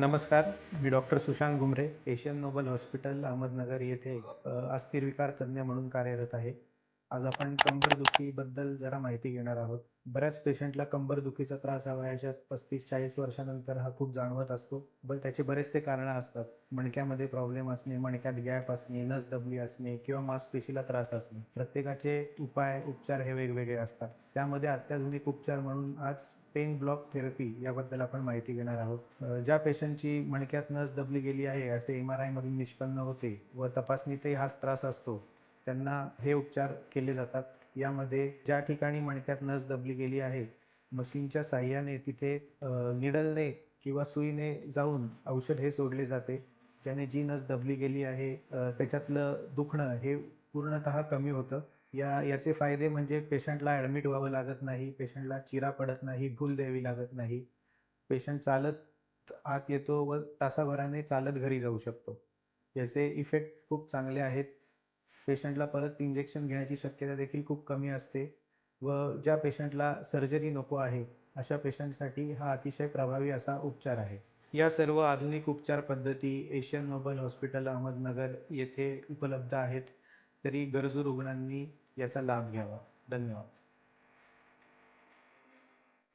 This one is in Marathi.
नमस्कार मी doctor Sushant Ghumare Asian noble hospital Ahmednagar येथे अ, अस्थिर विकार तज्ज्ञ म्हणून कार्यरत आहे. आज आपण कंबरदुखीबद्दल जरा माहिती घेणार आहोत. बऱ्याच पेशंटला कंबरदुखीचा त्रास हा वयाच्या पस्तीस चाळीस वर्षानंतर हा खूप जाणवत असतो. पण त्याचे बरेचसे कारणं असतात. मणक्यामध्ये प्रॉब्लेम असणे मणक्यात गॅप असणे नस दबली असणे किंवा मांसपेशीला त्रास असणे. प्रत्येकाचे उपाय उपचार हे वेगवेगळे असतात. त्यामध्ये अत्याधुनिक उपचार म्हणून आज पेन ब्लॉक थेरपी याबद्दल आपण माहिती घेणार आहोत. ज्या पेशंटची मणक्यात नस दबली गेली आहे असे एम आर आयमधून निष्पन्न होते व तपासणीतही हाच त्रास असतो त्यांना हे उपचार केले जातात. यामध्ये ज्या ठिकाणी मणक्यात नस दबली गेली आहे मशीनच्या साह्याने तिथे निडलने किंवा सुईने जाऊन औषध हे सोडले जाते ज्याने जी नस दबली गेली आहे त्याच्यातलं दुखणं हे पूर्णतः कमी होतं. या याचे फायदे म्हणजे पेशंटला ॲडमिट व्हावं लागत नाही पेशंटला चिरा पडत नाही भूल द्यावी लागत नाही. पेशंट चालत आत येतो व तासाभराने चालत घरी जाऊ शकतो. याचे इफेक्ट खूप चांगले आहेत. पेशंटला परत इंजेक्शन घेण्याची शक्यता देखील खूप कमी असते व ज्या पेशंटला सर्जरी नको आहे अशा पेशंटसाठी हा अतिशय प्रभावी असा उपचार आहे. या सर्व आधुनिक उपचार पद्धती एशियन नोबल हॉस्पिटल अहमदनगर येथे उपलब्ध आहेत. तरी गरजू रुग्णांनी याचा लाभ घ्यावा. धन्यवाद.